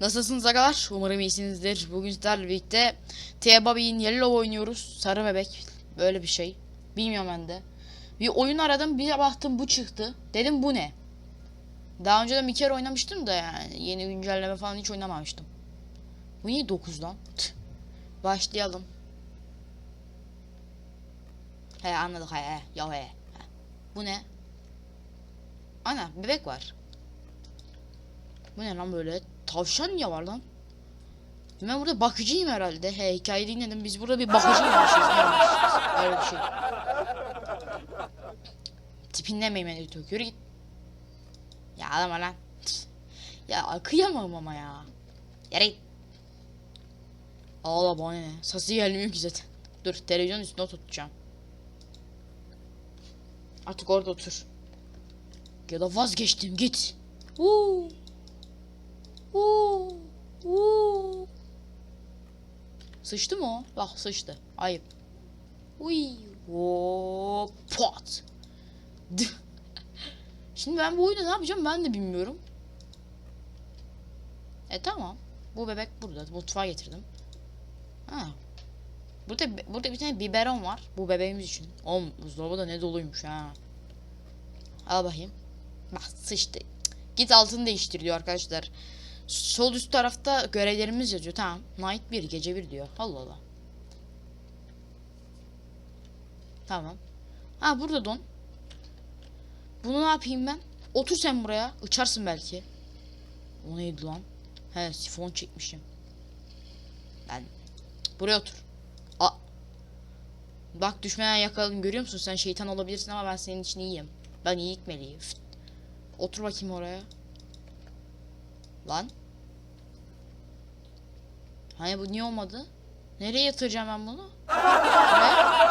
Nasılsınız arkadaşlar? Umarım iyisinizdir. Bugün sizlerle birlikte T Bobby'in Yellow oynuyoruz. Sarı bebek. Böyle bir şey. Bilmiyorum ben de. Bir oyun aradım bir baktım bu çıktı. Dedim bu ne? Daha önceden bir kere oynamıştım da yani. Yeni güncelleme falan hiç oynamamıştım. Bu niye 9 lan? Başlayalım. He anladık he he. Ya he. he. Bu ne? Ana bebek var. Bu ne lan böyle? Tavşan ya var lan. Ben burada bakıcıyım herhalde. He hikaye dinledim. Biz burada bir bakıcıymışız. Öyle bir şey. Tipinden meymen ediyor. Yürü git. Ya alama lan. Ya kıyamam ama ya. Yere git. Ağla bana ne? Sası gelmiyor ki zaten. Dur televizyon üstüne tutacağım. Artık orada otur. Ya da vazgeçtim git. Uuu. Uuu. Uuu. Sıçtı mı o? Bak sıçtı. Ayıp. Uy. Oo, pat. Şimdi ben bu oyunda ne yapacağım ben de bilmiyorum. E tamam. Bu bebek burada. Mutfağa getirdim. Ha. Burada burada bir tane biberon var. Bu bebeğimiz için. Oğlum buzdolabı da ne doluymuş ha. Al bakayım. Bak sıçtı. Git altını değiştir diyor arkadaşlar. Sol üst tarafta görevlerimiz yazıyor. Tamam. Night 1, gece 1 diyor. Allah Allah. Tamam. Ha burada don. Bunu ne yapayım ben? Otur sen buraya. Uçarsın belki. O neydi lan? He sifon çekmişim. Ben buraya otur. A Bak düşmeden yakaladım görüyor musun? Sen şeytan olabilirsin ama ben senin için iyiyim. Ben iyilik meleğim. Fıt. Otur bakayım oraya. Lan. Hani bu niye olmadı? Nereye yatıracağım ben bunu? Buraya.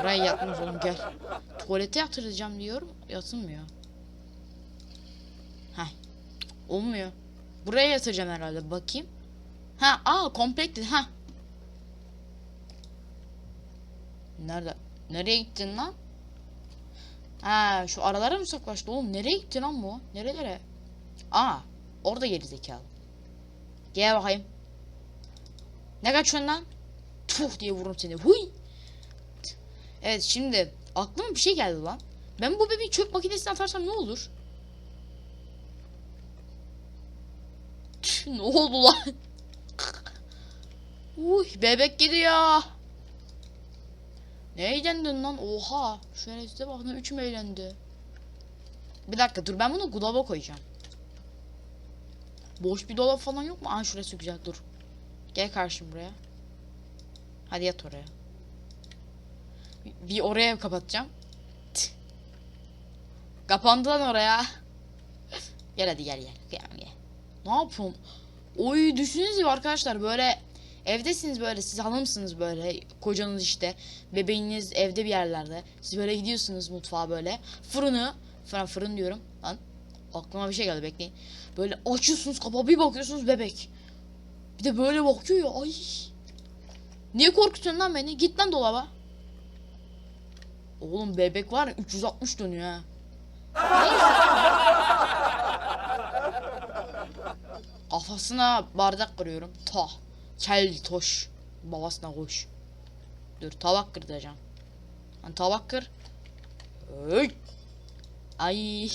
Buraya yatmaz oğlum gel. Tuvalete yatıracağım diyorum. Yatılmıyor. Heh. Olmuyor. Buraya yatıracağım herhalde. Bakayım. Ha, aa komplekti. Ha. Nerede? Nereye gittin lan? Ha, şu aralara mı saklaştı oğlum? Nereye gitti lan bu? Nerelere? Aa, orada geri zekalı. Gel bakayım. Ne kaçıyorsun lan? Tuh diye vururum seni. Huy. Evet şimdi aklıma bir şey geldi lan. Ben bu bebeği çöp makinesine atarsam ne olur? Tüh, ne oldu lan? Uy bebek gidiyor. Ne eğlendin lan? Oha. Şöyle size bak ne üçüm eğlendi. Bir dakika dur ben bunu dolaba koyacağım. Boş bir dolap falan yok mu? Aa şurası güzel dur. Gel karşım buraya. Hadi yat oraya. Bir oraya kapatacağım. Tüh. Kapandı lan oraya. gel hadi gel gel. Gel gel. Ne yapıyorsun? Oy düşünsenize arkadaşlar böyle evdesiniz böyle siz hanımsınız böyle kocanız işte bebeğiniz evde bir yerlerde siz böyle gidiyorsunuz mutfağa böyle fırını fırın fırın diyorum aklıma bir şey geldi bekleyin böyle açıyorsunuz kapağı bir bakıyorsunuz bebek bir de böyle bakıyor ya ay niye korkutuyorsun lan beni git lan dolaba oğlum bebek var ya 360 dönüyor ha Kafasına bardak kırıyorum. Ta. Kel toş. Babasına koş. Dur tabak kıracağım. Lan tabak kır. Ay.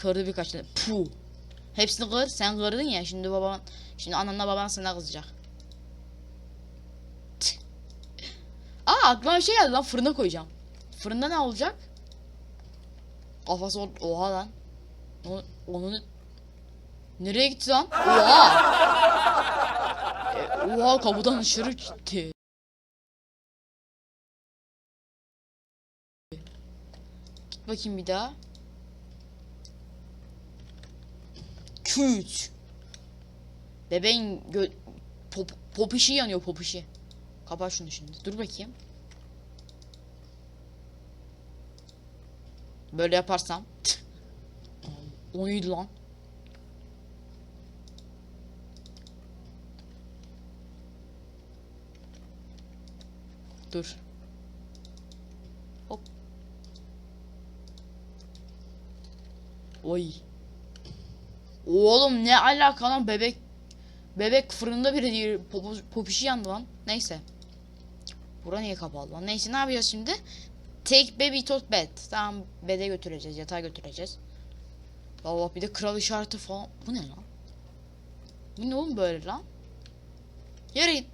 Kırdı birkaç tane. Puh. Hepsini kır. Sen kırdın ya. Şimdi baban, şimdi ananla baban sana kızacak. Tüh. Aa aklıma bir şey geldi lan. Fırına koyacağım. Fırında ne olacak? Kafası oha lan. Onu, onu Nereye gitti lan? Oha! E, oha kapıdan dışarı gitti. Git bakayım bir daha. Küt. Bebeğin gö pop popişi yanıyor popişi. Kapat şunu şimdi. Dur bakayım. Böyle yaparsam. O neydi lan? Dur. Hop. Oy. Oğlum ne alaka lan bebek bebek fırında biri değil popişi yandı lan. Neyse. Bura niye kapalı lan? Neyse ne yapacağız şimdi? Take baby to bed. Tamam bede götüreceğiz, yatağa götüreceğiz. Allah bir de kral işareti falan. Bu ne lan? Bu ne oğlum böyle lan? Yere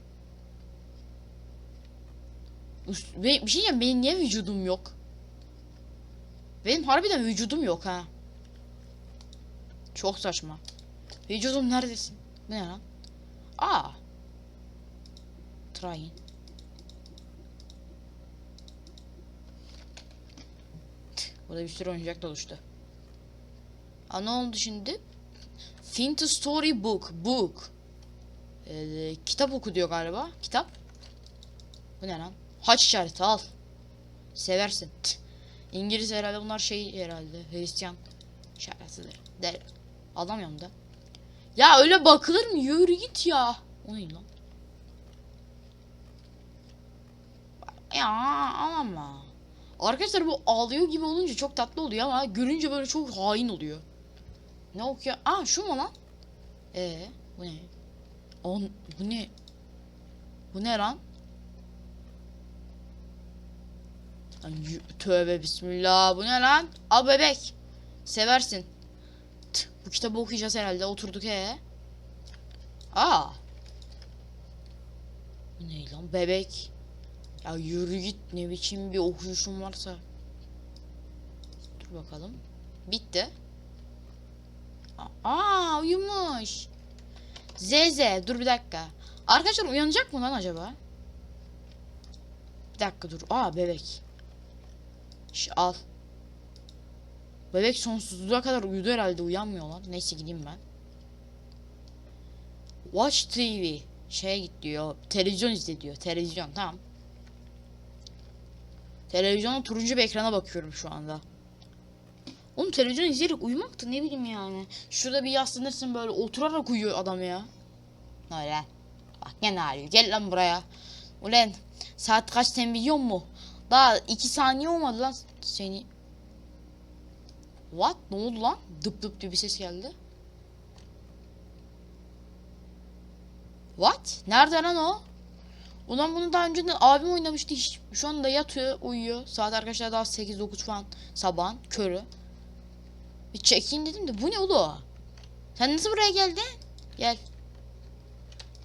bir şey diyeceğim benim niye vücudum yok? Benim harbiden vücudum yok ha. Çok saçma. Vücudum neredesin? Bu ne lan? Aa. Trying. Burada bir sürü oyuncak doluştu. Aa ne oldu şimdi? Think to story book. Book. Ee, kitap oku diyor galiba. Kitap. Bu ne lan? Haç işareti al. Seversin. İngiliz herhalde bunlar şey herhalde. Hristiyan şerefsizler. Der. Alamıyorum da. Ya öyle bakılır mı? Yürü git ya. O ne lan? Ya alama. Arkadaşlar bu ağlıyor gibi olunca çok tatlı oluyor ama görünce böyle çok hain oluyor. Ne okuyor? Aa şu mu lan? Ee, bu ne? On, bu ne? Bu ne lan? Tövbe bismillah. Bu ne lan? Al bebek. Seversin. Bu kitabı okuyacağız herhalde. Oturduk he. Aa. Bu ne lan? Bebek. Ya yürü git ne biçim bir okuyuşun varsa. Dur bakalım. Bitti. Aa uyumuş. Zeze dur bir dakika. Arkadaşlar uyanacak mı lan acaba? Bir dakika dur. Aa bebek. Şş, al. Bebek sonsuzluğa kadar uyudu herhalde uyanmıyor lan. Neyse gideyim ben. Watch TV. Şeye git diyor. Televizyon izle diyor. Televizyon tamam. Televizyonun turuncu bir ekrana bakıyorum şu anda. Oğlum televizyon izleyerek uyumak da ne bileyim yani. Şurada bir yaslanırsın böyle oturarak uyuyor adam ya. Öyle? Bak gene ağrıyor. Gel lan buraya. Ulan saat kaç sen biliyor mu? Daha iki saniye olmadı lan seni. What? Ne oldu lan? Dıp dıp diye bir ses geldi. What? Nerede lan o? Ulan bunu daha önce de abim oynamıştı. Şu anda yatıyor, uyuyor. Saat arkadaşlar daha 8-9 falan sabahın körü. Bir çekeyim dedim de bu ne oğlum? Sen nasıl buraya geldin? Gel.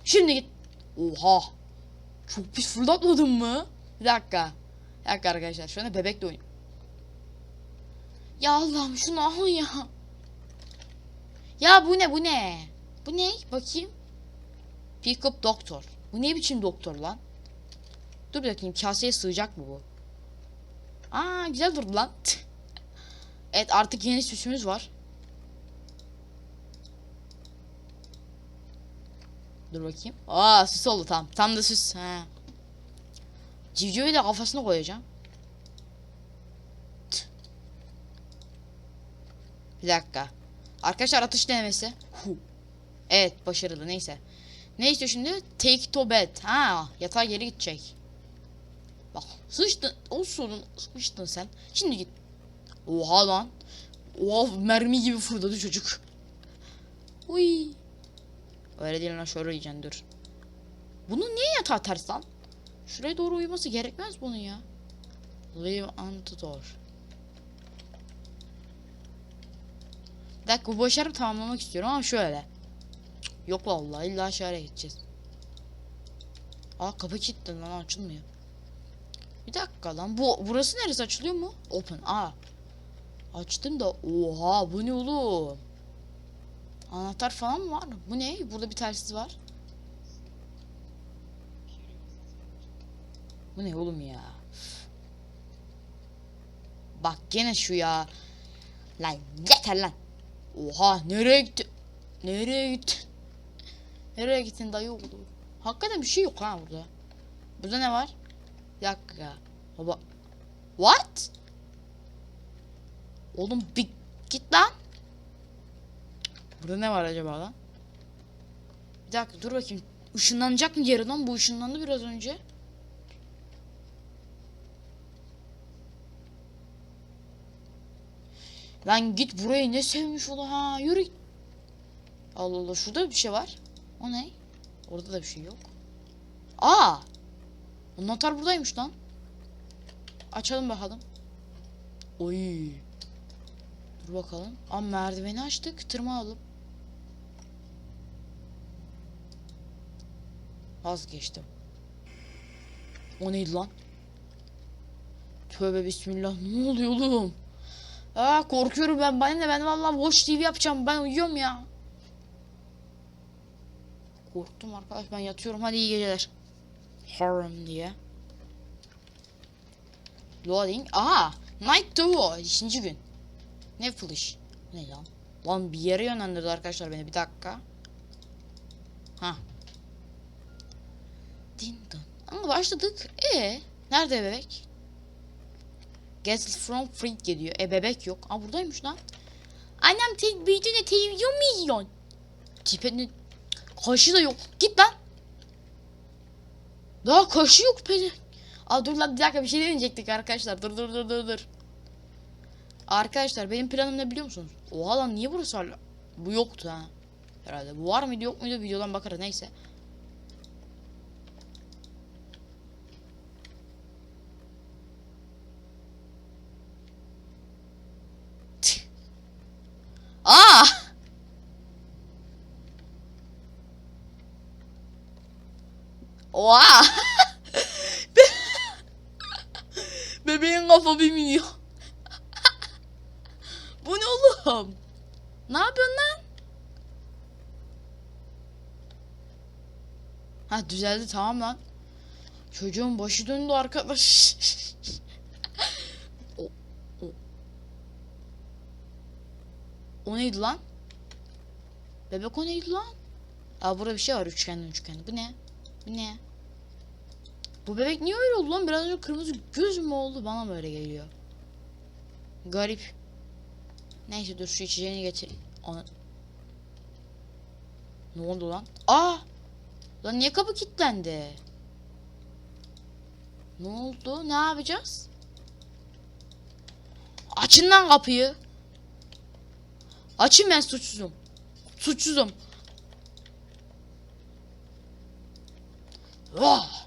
Şimdi git. Oha. Çok pis fırlatmadın mı? Bir dakika. Bir dakika arkadaşlar. Şu anda bebekle oynuyor. Ya Allah'ım şunu al ya. Ya bu ne bu ne? Bu ne? Bakayım. Pick up doktor. Bu ne biçim doktor lan? Dur bakayım kaseye sığacak mı bu? Aa güzel durdu lan. evet artık yeni süsümüz var. Dur bakayım. Aa süs oldu tam. Tam da süs. He. Civcivi de kafasına koyacağım. Bir dakika. Arkadaşlar atış denemesi. Evet başarılı neyse. Ne istiyor şimdi? Take to bed. Ha yatağa geri gidecek. Bak sıçtın. O sorun sıçtın sen. Şimdi git. Oha lan. Oha mermi gibi fırladı çocuk. Uy. Öyle değil lan şöyle yiyeceksin dur. Bunun niye yatağı ters lan? Şuraya doğru uyuması gerekmez bunun ya. Leave on the door. Dakika bu başarımı tamamlamak istiyorum ama şöyle. Yok vallahi illa aşağıya gideceğiz. Aa kapı kilitli lan açılmıyor. Bir dakika lan bu burası neresi açılıyor mu? Open. Aa. Açtım da oha bu ne oğlum? Anahtar falan mı var? Bu ne? Burada bir telsiz var. Bu ne oğlum ya? Bak gene şu ya. Lan yeter lan. Oha nereye gitti? Nereye gitti? Nereye gittin dayı oğlu? Hakikaten bir şey yok ha burada. Burada ne var? Bir dakika. Baba. What? Oğlum bir git lan. Burada ne var acaba lan? Bir dakika dur bakayım. Işınlanacak mı yarıdan? Bu ışınlandı biraz önce. Lan git burayı ne sevmiş ola ha. Yürü. Allah Allah şurada bir şey var. O ne? Orada da bir şey yok. Aa! Anahtar buradaymış lan. Açalım bakalım. Oy. Dur bakalım. Aa merdiveni açtık. Tırmanalım. Vazgeçtim. O neydi lan? Tövbe bismillah. Ne oluyor oğlum? Aa korkuyorum ben. Ben de ben vallahi Watch TV yapacağım. Ben uyuyorum ya. Korktum arkadaş. Ben yatıyorum. Hadi iyi geceler. Harem diye. Loading. Aha. Night 2. 5. gün. Ne flash? Ne lan? Lan bir yere yönlendirdi arkadaşlar beni. Bir dakika. Ha. Din dın. Ama başladık. E nerede bebek? Get from free geliyor. E bebek yok. Aa buradaymış lan. Annem tek büyüdüğünde televizyon mu izliyorsun? Tipini kaşı da yok. Git lan. Daha kaşı yok pedi. Aa dur lan bir dakika bir şey deneyecektik arkadaşlar. Dur dur dur dur dur. Arkadaşlar benim planım ne biliyor musunuz? Oha lan niye burası hala? Bu yoktu ha. Herhalde. Bu var mıydı yok muydu videodan bakarız neyse. Tüh. Aa! Oha! Be- Bebeğin kafa bir milyon. Bu ne oğlum? Ne yapıyorsun lan? Ha düzeldi tamam lan. Çocuğun başı döndü arkadaş. o, o. o neydi lan? Bebek o neydi lan? Aa burada bir şey var üçgen üçgen. Bu ne? Bu ne? Bu bebek niye öyle oldu lan? Biraz önce kırmızı göz mü oldu? Bana böyle geliyor. Garip. Neyse dur şu içeceğini getir. Ana- Ne oldu lan? Aa! Lan niye kapı kilitlendi? Ne oldu? Ne yapacağız? Açın lan kapıyı. Açın ben suçsuzum. Suçsuzum. Ah!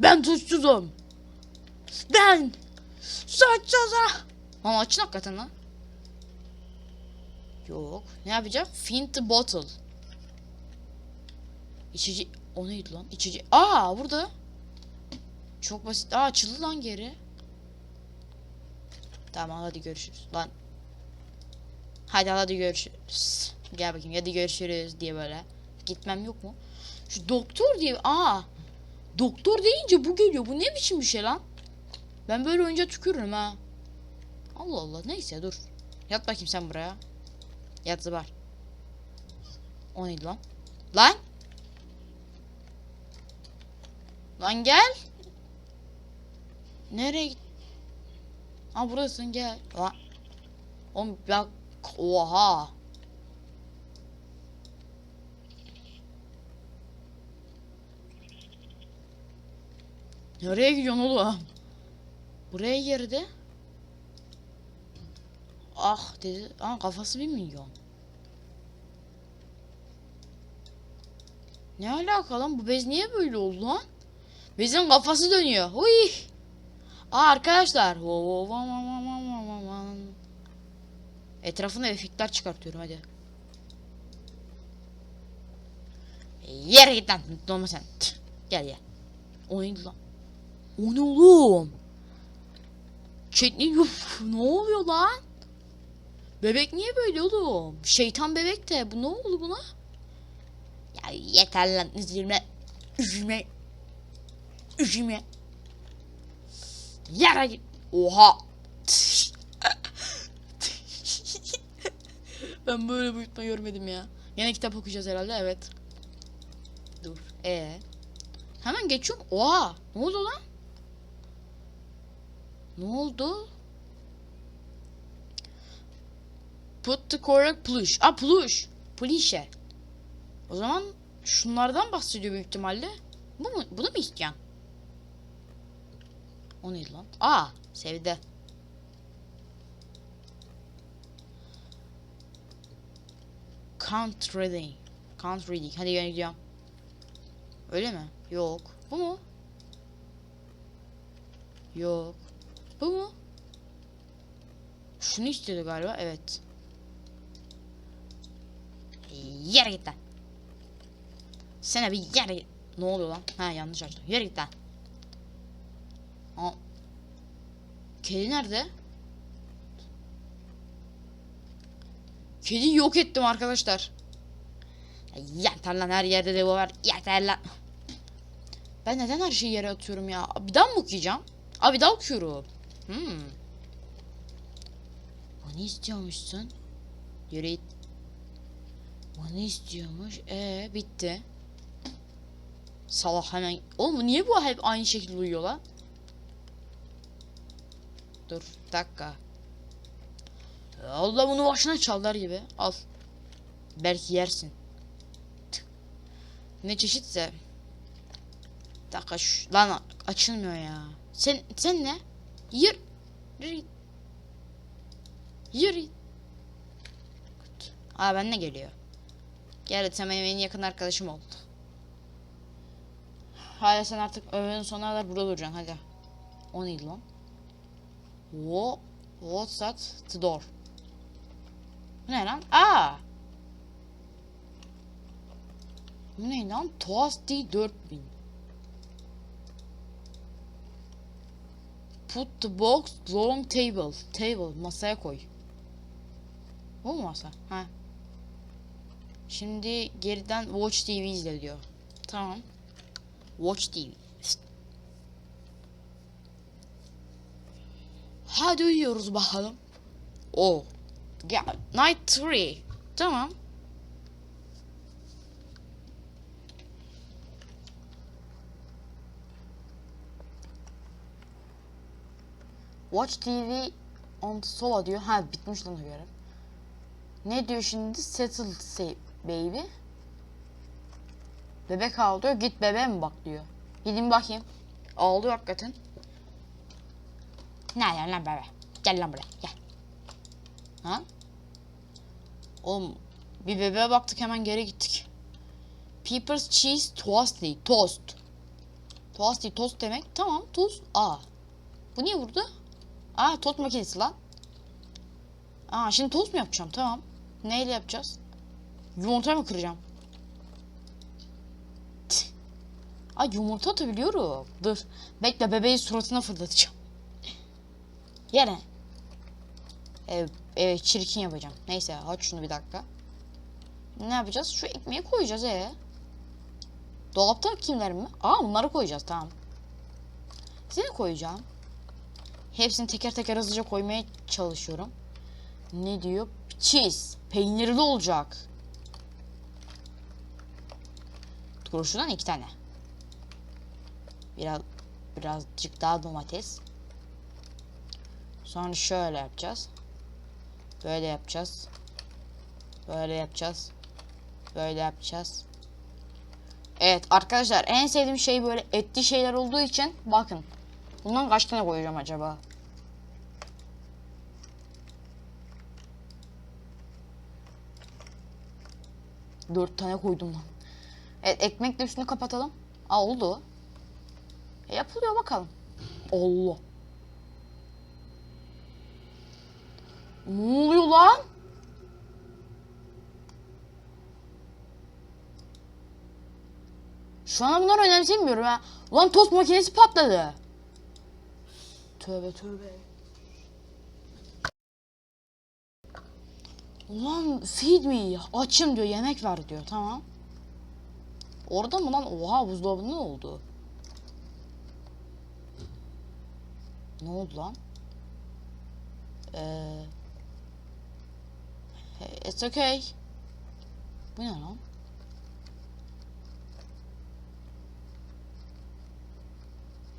Ben suçsuzum. Ben suçsuzum. Ama açın hakikaten lan. Yok. Ne yapacağım? Find the bottle. İçici... O neydi lan? İçici... Aa burada. Çok basit. Aa açıldı lan geri. Tamam hadi görüşürüz. Lan. Hadi hadi görüşürüz. Gel bakayım hadi görüşürüz diye böyle. Gitmem yok mu? Şu doktor diye... Aa. Doktor deyince bu geliyor. Bu ne biçim bir şey lan? Ben böyle oyunca tükürürüm ha. Allah Allah neyse dur. Yat bakayım sen buraya. Yat zıbar. O neydi lan? Lan? Lan gel. Nereye git? Ha buradasın gel. Lan. Oğlum bak. Oha. Nereye gidiyorsun oğlum? Buraya girdi. Ah dedi. Aa kafası bir milyon. Ne alaka lan? Bu bez niye böyle oldu lan? Bezin kafası dönüyor. Huy. Aa arkadaşlar. Etrafına efektler çıkartıyorum hadi. Yere git lan. Dolma sen. Gel gel. O neydi lan? O ne oğlum? Chatni yuf. Ne oluyor lan? Bebek niye böyle oğlum? Şeytan bebek de. Bu ne oldu buna? Ya yeter lan üzülme. Üzülme. Üzülme. Yara git. Oha. ben böyle büyütme görmedim ya. Yine kitap okuyacağız herhalde evet. Dur. E. Hemen geçiyorum. Oha. Ne oldu lan? Ne oldu? Put the correct plush. Ah plush. Plişe. O zaman şunlardan bahsediyor büyük ihtimalle. Bu mu? Bunu mu isteyen? O neydi lan? Aa sevdi. Can't reading. Can't reading. Hadi gel gidiyorum. Öyle mi? Yok. Bu mu? Yok. Bu mu? Şunu istiyordu galiba. Evet. Yere git lan. Sana bir yere. Ne oluyor lan? Ha yanlış açtım. Yere git lan. Aa. Kedi nerede? Kedi yok ettim arkadaşlar. Yeter lan her yerde de var. Yeter lan. Ben neden her şeyi yere atıyorum ya? Bir daha mı okuyacağım? Abi daha okuyorum. Hmm. Ne istiyormuşsun? Yürü git. İstiyormuş? Ee bitti. Salak hemen. Oğlum niye bu hep aynı şekilde uyuyor lan? Dur dakika. Allah bunu başına çallar gibi. Al. Belki yersin. Tık. Ne çeşitse. Dakika şu, lan açılmıyor ya. Sen sen ne? Git. Yürü. git. Aa ben ne geliyor? Gel benim en yakın arkadaşım oldu. Hala sen artık öğlenin sonuna kadar burada duracaksın hadi. O neydi lan? Wo What's that? The door. Bu ne lan? Aa! Bu ne lan? Toasty 4000. Put the box long table. Table. Masaya koy. Bu mu masa? Ha. Şimdi geriden Watch TV izle diyor. Tamam. Watch TV. Hadi uyuyoruz bakalım. O. Ya, night 3. Tamam. Watch TV on sola diyor. Ha bitmiş lan o görev. Ne diyor şimdi? Settle say baby. Bebek ağlıyor. Git bebeğe mi bak diyor. Gidin bakayım. Ağlıyor hakikaten. Ne yani lan bebe? Gel lan buraya gel. Ha? Oğlum bir bebeğe baktık hemen geri gittik. Peppers cheese toastly toast. Toastly toast demek tamam tuz. Aa. Bu niye vurdu? Aa tost makinesi lan. Aa şimdi tost mu yapacağım tamam. Neyle yapacağız? Yumurta mı kıracağım? Ay yumurta atabiliyorum. Dur. Bekle bebeğin suratına fırlatacağım. Yere. Evet, evet çirkin yapacağım. Neyse aç şunu bir dakika. Ne yapacağız? Şu ekmeği koyacağız ee. Dolapta kimler mi? Aa bunları koyacağız tamam. Seni koyacağım. Hepsini teker teker hızlıca koymaya çalışıyorum. Ne diyor? Cheese. Peynirli olacak. Kuruşundan iki tane. Biraz birazcık daha domates. Sonra şöyle yapacağız. Böyle yapacağız. Böyle yapacağız. Böyle yapacağız. Evet arkadaşlar en sevdiğim şey böyle etli şeyler olduğu için bakın. Bundan kaç tane koyacağım acaba? Dört tane koydum lan. Evet ekmekle üstünü kapatalım. Aa oldu. E, yapılıyor bakalım. Allah. Ne oluyor lan? Şu an bunları önemsemiyorum ha. Ulan tost makinesi patladı. Tövbe tövbe. Ulan feed me. Açım diyor yemek ver diyor tamam. Orada mı lan? Oha buzdolabı ne oldu? Ne oldu lan? Eee... It's okay. Bu ne lan?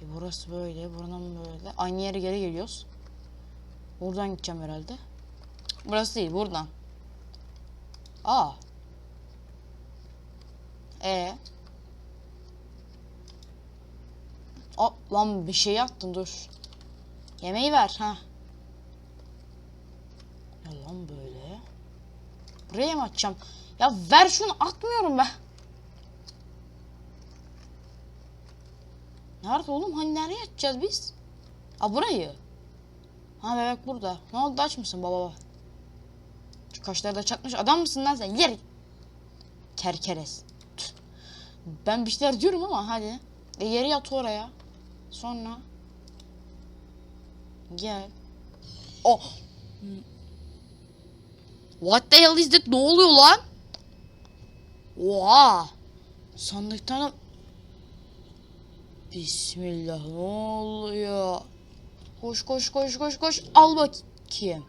E burası böyle, buradan böyle. Aynı yere geri geliyoruz. Buradan gideceğim herhalde. Burası değil, buradan. Aa. E. Aa, lan bir şey attın dur. Yemeği ver ha. Ya lan böyle. Buraya mı açacağım? Ya ver şunu atmıyorum ben. Nerede oğlum? Hani nereye açacağız biz? Ha burayı. Ha bebek burada. Ne oldu aç mısın baba? baba? Şu kaşları da çatmış. Adam mısın lan sen? Yer. Kerkeres. Ben bir şeyler diyorum ama hadi. E yere yat oraya. Sonra. Gel. Oh. What the hell is that? Ne oluyor lan? Oha. Sandıktan Bismillah ne oluyor? Koş koş koş koş koş al bakayım.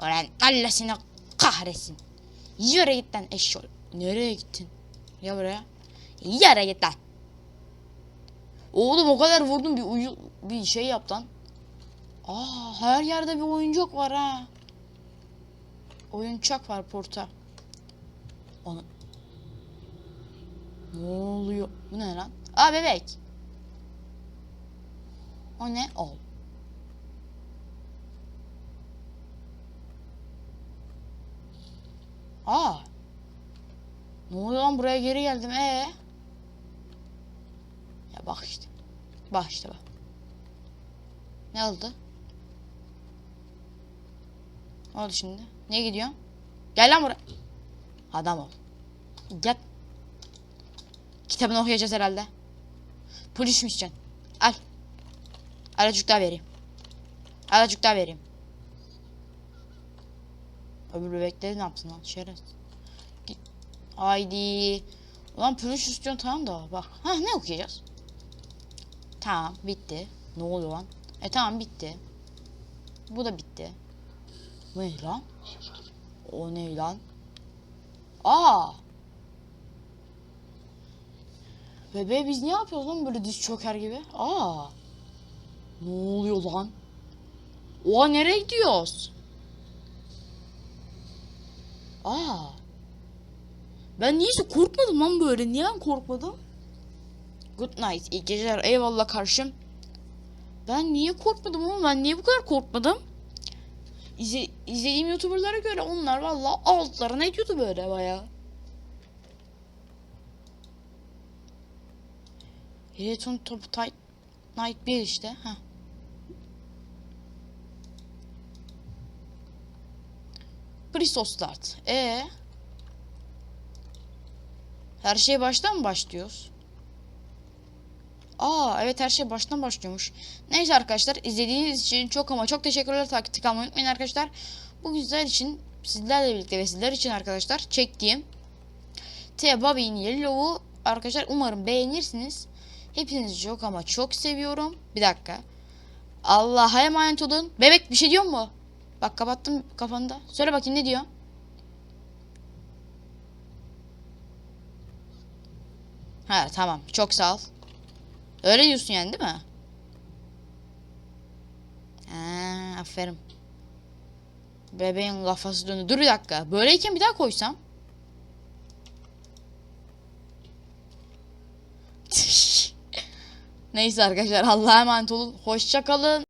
Ulan Allah seni kahretsin. Yürü git lan eşşoğlu. Nereye gittin? Ya buraya. Yere git lan. Oğlum o kadar vurdum bir uyu bir şey yap lan. Aa her yerde bir oyuncak var ha. Oyuncak var porta. Onu... Ne oluyor? Bu ne lan? Aa bebek. O ne? Ol. Aa. Ne oluyor lan buraya geri geldim ee? Ya bak işte. Bak işte bak. Ne oldu? Ne oldu şimdi? Niye gidiyorsun? Gel lan buraya. Adam ol. Gel. Kitabını okuyacağız herhalde. Polis misin? Al. Aracık daha vereyim. Aracık daha vereyim. Öbür bebekleri ne yapsın lan? Şerefsiz. Git. Haydi. Ulan polis istiyorsun tamam da bak. Ha ne okuyacağız? Tamam bitti. Ne oluyor lan? E tamam bitti. Bu da bitti. Ne lan? O ne lan? Aa! Bebe biz ne yapıyoruz lan böyle diz çöker gibi? Aa! Ne oluyor lan? Oha nereye gidiyoruz? Aa! Ben niyeyse korkmadım lan böyle. Niye ben korkmadım? Good night. İyi geceler. Eyvallah karşım. Ben niye korkmadım ama ben niye bu kadar korkmadım? İzle, izlediğim youtuberlara göre onlar valla altlarına ediyordu böyle baya. Return Top Night 1 işte. Heh. Pristo Start. E Her şey baştan mı başlıyoruz? Aa evet her şey baştan başlıyormuş. Neyse arkadaşlar izlediğiniz için çok ama çok teşekkürler. Takip kalmayı unutmayın arkadaşlar. Bu güzel için sizlerle birlikte ve sizler için arkadaşlar çektiğim T Bobby'in Yellow'u arkadaşlar umarım beğenirsiniz. Hepinizi çok ama çok seviyorum. Bir dakika. Allah'a emanet olun. Bebek bir şey diyor mu? Bak kapattım kafanda. Söyle bakayım ne diyor? Ha tamam. Çok sağ ol. Öyle diyorsun yani değil mi? Ha, aferin. Bebeğin kafası döndü. Dur bir dakika. Böyleyken bir daha koysam. Neyse arkadaşlar Allah'a emanet olun. Hoşça kalın.